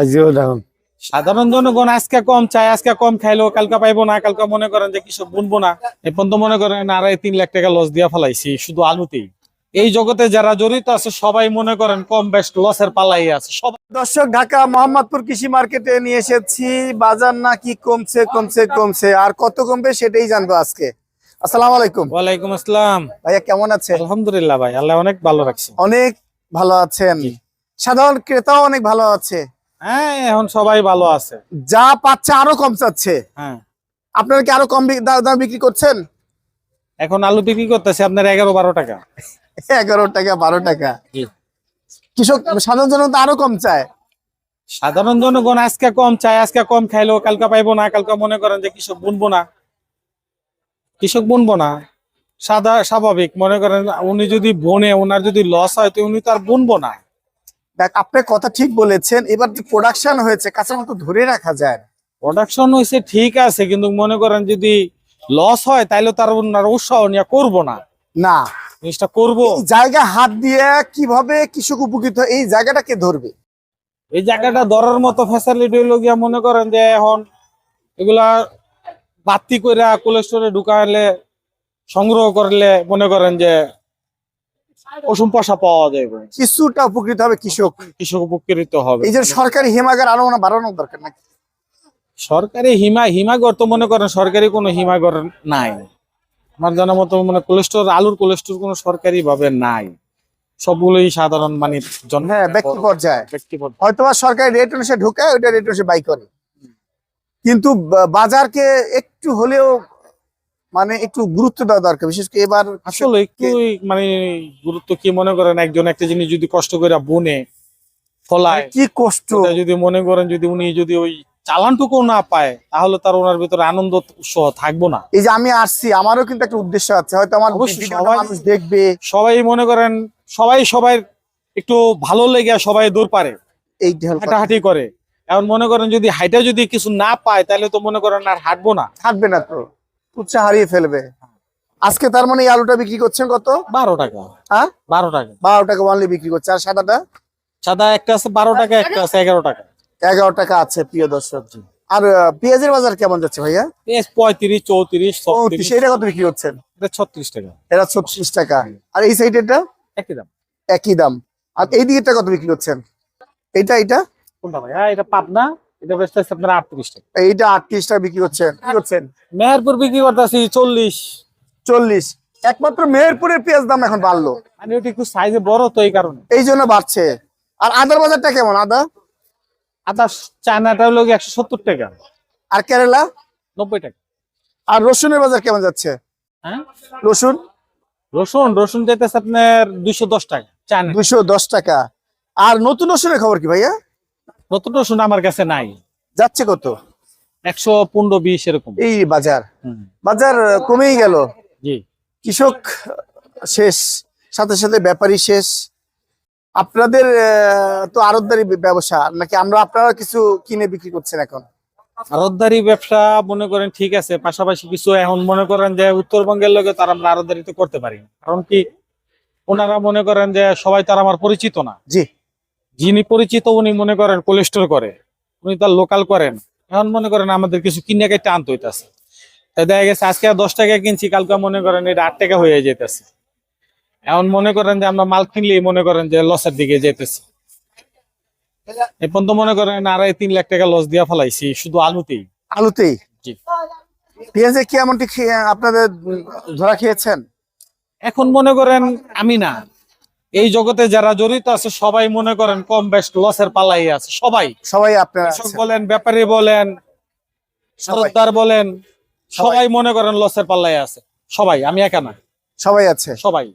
আজিও down সাধারণ জনগণ আজকে কম চায় আজকে কম খাইলো কালকে পাইবো না কালকে মনে করেন যে কৃষক বুনবো না। এখন তো মনে করেন আড়াই তিন লাখ টাকা লস দিয়া ফেলাইছি শুধু আলুতেই। এই জগতে যারা জড়িত আছে সবাই মনে করেন কম বেশ লসের পালাই আছে। দর্শক ঢাকা মোহাম্মদপুর কৃষি মার্কেটে নিয়ে এসেছি। বাজার নাকি কমছে কমছে কমছে। আর কত কমবে সেটাই জানব আজকে। আসসালামু আলাইকুম। ওয়ালাইকুম আসসালাম। ভাইয়া কেমন আছে আলহামদুলিল্লাহ ভাই আল্লাহ অনেক ভালো রাখছে। অনেক ভালো আছেন। সাধারণ ক্রেতাও অনেক ভালো আছে। হ্যাঁ এখন সবাই ভালো আছে। যা পাচ্ছে আরও কম চাচ্ছে। হ্যাঁ। আপনারা কি আরও কম দাম বিক্রি করছেন? এখন আলু বিক্রি করতেছে আপনার এগারো বারো টাকা। এগারো টাকা বারো টাকা। কৃষক সাধারণ জনতা আরও কম চায়। সাধারণ জনগণ আজকে কম চায় আজকে কম খাইলো কালকে পাইবো না কালকে মনে করেন যে কৃষক বুনবো না। কৃষক বুনবো না। সাদা স্বাভাবিক মনে করেন উনি যদি বনে ওনার যদি লস হয় তো উনি তো আর বুনবো না। দেখ আপনি কথা ঠিক বলেছেন এবার যে প্রোডাকশন হয়েছে কাঁচামাল তো ধরে রাখা যায় না। প্রোডাকশন হয়েছে ঠিক আছে কিন্তু মনে করেন যদি লস হয় তাহলে তার উৎসাহ নিয়ে করব না। না। জিনিসটা করব। জায়গা হাত দিয়ে কীভাবে কৃষক উপকৃত এই জায়গাটাকে ধরবে? এই জায়গাটা ধরার মতো ফ্যাসিলিটি হলো গিয়া মনে করেন যে এখন এগুলা বাতি করে কোলেস্টোরে ঢুকালে সংগ্রহ করলে মনে করেন যে ওষুধ পয়সা পাওয়া যাবে কিছুটা উপকৃত হবে কৃষক। কৃষক উপকৃত হবে। এই যে সরকারি হিমাগার আরও না বাড়ানোর দরকার নাকি? সরকারি হিমা হিমাগর তো মনে করেন সরকারি কোনো হিমাগর নাই। আমার জানা মতো মানে কোলেস্টোর আলুর কোলেস্টোর কোনো সরকারি ভাবে নাই। সবগুলোই সাধারণ মানে হ্যাঁ ব্যক্তি পর্যায়ে। ব্যক্তিগত হয়তো বা সরকারি রেট অনুসারে ঢুকায় ওইটা রেট অনুসারে বাই করে। কিন্তু বাজারকে একটু হলেও মানে একটু গুরুত্ব দেওয়া দরকার বিশেষ করে এবার আসলে একটু মানে গুরুত্ব কি মনে করেন? একজন একটা জিনিস যদি কষ্ট করে বুনে ফলায় কি কষ্ট? যদি মনে করেন যদি উনি যদি ওই চালানটুকু না পায় তাহলে তার ওনার ভিতরে আনন্দ উৎসাহ থাকব না। এই যে আমি আসছি আমারও কিন্তু একটা উদ্দেশ্য আছে হয়তো আমার মানুষ দেখবে। সবাই মনে করেন সবাই সবাই একটু ভালো লেগে সবাই দূর পারে এই হাঁটাহাঁটি করে। এখন মনে করেন যদি হাইটা যদি কিছু না পায় তাহলে তো মনে করেন আর হাঁটবো না। থাকবে না তো। উৎসাহ হারিয়ে ফেলবে। আজকে তার মানে এই আলুটা বিক্রি করছেন কত? বারো টাকা। হ্যাঁ? বারো টাকা। বারো টাকা ওয়ানলি বিক্রি করছে। আর সাদাটা? সাদা একটা আছে বারো টাকা একটা আছে এগারো টাকা। এগারো টাকা আছে প্রিয় দর্শক। আর পেঁয়াজের বাজার কেমন যাচ্ছে ভাইয়া? পেঁয়াজ পঁয়ত্রিশ চৌত্রিশ চৌত্রিশ এটা কত বিক্রি করছেন? এটা ছত্রিশ টাকা। এটা ছত্রিশ টাকা। আর এই সাইড এটা? একই দাম। একই দাম। আর এই দিকেরটা কত বিক্রি করছেন? এইটা এইটা কোনটা ভাই হ্যাঁ এটা পাবনা? এটা বেচতে আপনার আটত্রিশ টাকা। এইটা আটত্রিশ টাকা বিক্রি করছেন কি করছেন মেহেরপুর বিক্রি করতেছি চল্লিশ। চল্লিশ। একমাত্র মেহেরপুরের পেঁয়াজ দাম এখন বাড়লো। মানে ওটা একটু সাইজে বড় তো এই কারণে। এই জন্য বাড়ছে। আর আদার বাজারটা কেমন? আদা? আদা চায়নাটা হলো একশো সত্তর টাকা। আর কেরালা? নব্বই টাকা। আর রসুনের বাজার কেমন যাচ্ছে? হ্যাঁ? রসুন? রসুন রসুন যেতেছে আপনার দুইশো দশ টাকা চায়না। দুশো দশ টাকা। আর নতুন রসুনের খবর কি ভাইয়া? নতুন রসুন আমার কাছে নাই। যাচ্ছে কত? একশো পনেরো বিশ এরকম। এই বাজার। বাজার কমেই গেল। জি। কৃষক শেষ সাথে সাথে ব্যাপারী শেষ। আপনাদের তো আড়তদারি ব্যবসা নাকি আমরা আপনারা কিছু কিনে বিক্রি করছেন এখন? আরতদারি ব্যবসা মনে করেন ঠিক আছে পাশাপাশি কিছু এখন মনে করেন যে উত্তরবঙ্গের লোকে তার আমরা আরতদারি তো করতে পারি। কারণ কি ওনারা মনে করেন যে সবাই তার আমার পরিচিত না। জি। যিনি পরিচিত উনি মনে করেন কোলেস্টোর করে উনি তার লোকাল করেন। এখন মনে করেন আমাদের কিছু কিনে কেটে আনতে হইতাছে। তাই দেখা গেছে আজকে দশ টাকা কিনছি কালকে মনে করেন এটা আট টাকা হয়ে যেতেছে এখন মনে করেন যে আমরা মাল কিনলেই মনে করেন যে লসের দিকে যেতেছি এখন তো মনে করেন আড়াই তিন লাখ টাকা লস দিয়া ফেলাইছি শুধু আলুতেই। আলুতেই? জি। পেঁয়াজে কি এমনটি আপনাদের ধরা খেয়েছেন? এখন মনে করেন আমি না। এই জগতে যারা জড়িত আছে সবাই মনে করেন কম বেশ লসের পালাই আছে। সবাই। সবাই আপনারা বলেন ব্যাপারী বলেন সবাই। সরদার বলেন সবাই। মনে করেন লসের পাল্লাই আছে। সবাই আমি একা না। সবাই আছে। সবাই।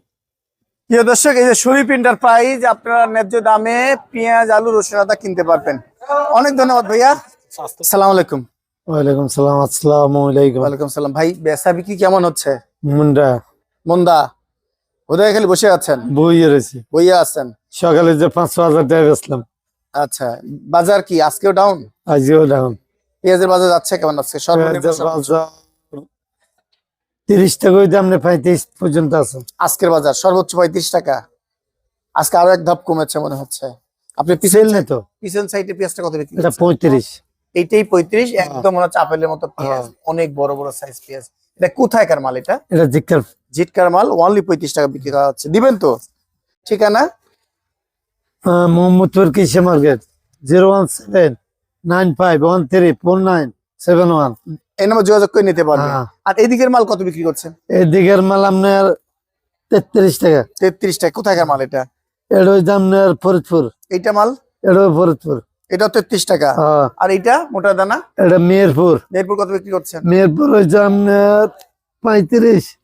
প্রিয় দর্শক এই যে শরীফ এন্টারপ্রাইজ আপনারা ন্যায্য দামে পেঁয়াজ আলু রসুন আদা কিনতে পারবেন। অনেক ধন্যবাদ ভাইয়া। সালাম আলাইকুম। ওয়ালাইকুম সালাম আসসালামু আলাইকুম। ওয়ালাইকুম সালাম। ভাই বেচা বিক্রি কেমন হচ্ছে? মুন্ডা মন্দা। খালি বসে আছেন? বইয়ে রয়েছে। বইয়া আছেন? সকালে যে পাঁচশো হাজার টাকা বেচলাম। আচ্ছা বাজার কি? আজকেও ডাউন আজও ডাউন পেঁয়াজের বাজার যাচ্ছে কেমন আজকে সর্বনিম্ন তিরিশ টাকা হইতে আপনি পঁয়ত্রিশ পর্যন্ত আছে। আজকের বাজার সর্বোচ্চ পঁয়ত্রিশ টাকা। আজকে আরও এক ধাপ কমেছে মনে হচ্ছে। আপনি সেল নেই তো? পিছন সাইডে পেঁয়াজটা কত বিক্রি পঁয়ত্রিশ। এইটাই পঁয়ত্রিশ একদম মনে হচ্ছে আপেলের মতো পেঁয়াজ হ্যাঁ। অনেক বড় বড় সাইজ পেঁয়াজ। এটা কোথায়কার মাল এটা? এটা জিজ্ঞার জিটকার মাল ওনলি পঁয়ত্রিশ টাকা বিক্রি করা হচ্ছে। দিবেন তো? ঠিকানা? মোহাম্মদপুর কৃষি market zero one seven nine five one three four nine seven one. এই নাম্বার যোগাযোগ করে নিতে পারবেন। হ্যাঁ। আর এদিকের মাল কত বিক্রি করছেন? এদিকের মাল আপনার তেত্রিশ টাকা। তেত্রিশ টাকা। কোথায়কার মাল এটা? এটা হচ্ছে আপনার ফরিদপুর। এইটা মাল? এটা ফরিদপুর। এটাও তেত্রিশ টাকা। হ্যাঁ। আর এইটা মোটা দানা? এটা মেহেরপুর এরপর কত বিক্রি করছেন? মেহেরপুর হচ্ছে আপনার পঁয়ত্রিশ।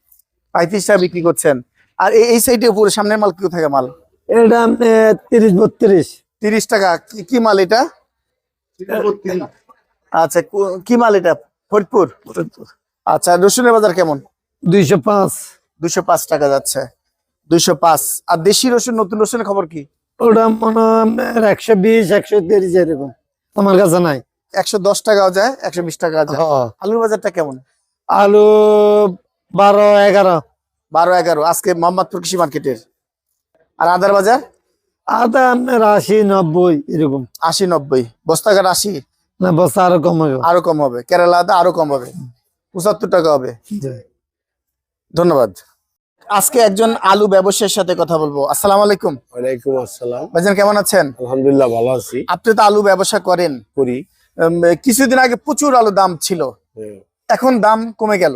পঁয়ত্রিশ টাকা বিক্রি করছেন। আর এই- সাইডে উপরে সামনের মাল কি থাকে মাল? এটা আপনার তিরিশ বত্রিশ। তিরিশ টাকা। কি- কি মাল এটা? আচ্ছা কি মাল এটা? ফরিদপুর? আচ্ছা রসুনের বাজার কেমন? দুইশো পাঁচ। দুইশো পাঁচ টাকা যাচ্ছে। দুইশো পাঁচ। আর দেশি রসুন নতুন রসুনের খবর কি? ওটা মনে হয় একশো বিশ একশো তিরিশ এরকম। আমার কাছে নাই? একশো দশ টাকাও যায় একশো বিশ টাকা যায়। হ্যাঁ। আলুর বাজারটা কেমন? আলু বারো এগারো। বারো এগারো। আজকে মোহাম্মদপুর কৃষি মার্কেটের। আর আদার বাজার? আদা আপনার আশি নব্বই এরকম। আশি নব্বই। বস্তাঘাট আশি? না বস্তা আরও কম হবে। আরও কম হবে। কেরালা আদা আরও কম হবে। পঁচাত্তর টাকা হবে। ধন্যবাদ। আজকে একজন আলু ব্যবসায়ীর সাথে কথা বলব। আসসালামু আলাইকুম। ওয়ালাইকুম আসসালাম। ভাইজান কেমন আছেন? আলহামদুলিল্লাহ ভালো আছি। আপনি তো আলু ব্যবসা করেন। করি। কিছুদিন আগে প্রচুর আলু দাম ছিল। হ্যাঁ। এখন দাম কমে গেল।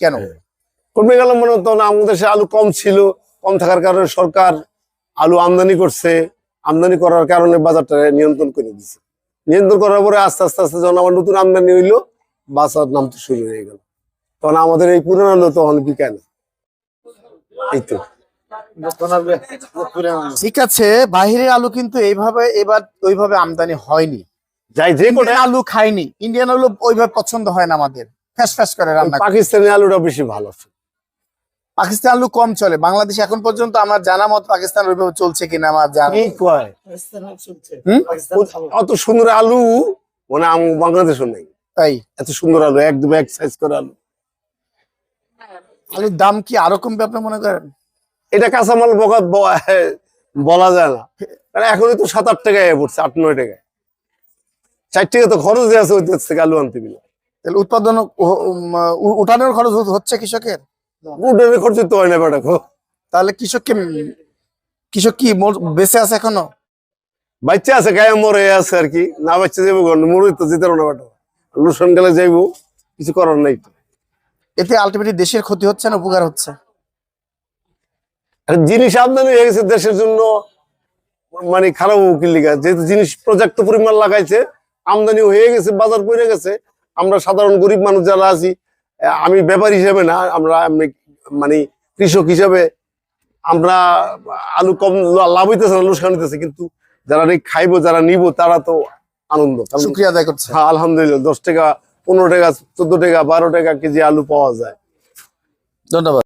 কেন? হ্যাঁ। কমে গেল মনে হতো না আমাদের দেশে আলু কম ছিল কম থাকার কারণে সরকার আলু আমদানি করছে। আমদানি করার কারণে বাজারটা নিয়ন্ত্রণ করে দিছে। নিয়ন্ত্রণ করার পরে আস্তে আস্তে আস্তে যখন আবার নতুন আমদানি হইল বাজার নামতে শুরু হয়ে গেল। তখন আমাদের এই পুরানো আলু তখন বিকায় না। এই তো। ঠিক আছে বাইরের আলু কিন্তু এইভাবে এবার ওইভাবে আমদানি হয়নি। যাই যে কোটা ইন্ডিয়ান আলু খাইনি ইন্ডিয়ান আলু ওইভাবে পছন্দ হয় না আমাদের। ফ্যাস ফ্যাস করে রান্না। পাকিস্তানি আলুটা বেশি ভালো পাকিস্তান আলু কম চলে। বাংলাদেশ এখন পর্যন্ত আমার জানা মত পাকিস্তান ওইভাবে চলছে কিনা আমার জানা কয়? হুম? অত সুন্দর আলু মানে আম- বাংলাদেশও নেই। তাই? এত সুন্দর আলু একদম এক সাইজ করে আলু। আলুর দাম কি আরও কমবে আপনি মনে করেন? এটা কাঁচামাল বলা যায় না। কারণ এখনই তো সাত আট টাকায় পড়ছে আট নয় টাকায়। চার টাকা তো খরচ আছে ওই দেশ থেকে আলু আনতে গেলে। তাহলে উৎপাদন উঠানোর খরচ হচ্ছে কৃষকের? উঠে খরচ তো হয় না গো। তাহলে কৃষককে কৃষক কি বেঁচে আছে এখনও? বাচ্চা আছে গায়ে মরে আছে আর কি। না বাচ্চা যাব মরে তো যেতে না বেটা। লুসন গেলে যাইবো কিছু করার নাই তো। এতে আলটিমেটলি দেশের ক্ষতি হচ্ছে না উপকার হচ্ছে? জিনিস আমদানি হয়ে গেছে দেশের জন্য মানে খারাপ উকিল লিগা। যেহেতু জিনিস পর্যাপ্ত পরিমাণ লাগাইছে আমদানি হয়ে গেছে বাজার পড়ে গেছে। আমরা সাধারণ গরিব মানুষ যারা আছি আমি ব্যাপার হিসেবে না আমরা মানে কৃষক হিসেবে আমরা আলু কম লাভ হইতেছে না লোকসান হইতেছে কিন্তু যারা খাইবো যারা নিবো তারা তো আনন্দ। শুক্রিয়া আদায় করছে। হ্যাঁ, আলহামদুলিল্লাহ দশ টাকা পনেরো টাকা চোদ্দ টাকা বারো টাকা কেজি আলু পাওয়া যায়। ধন্যবাদ।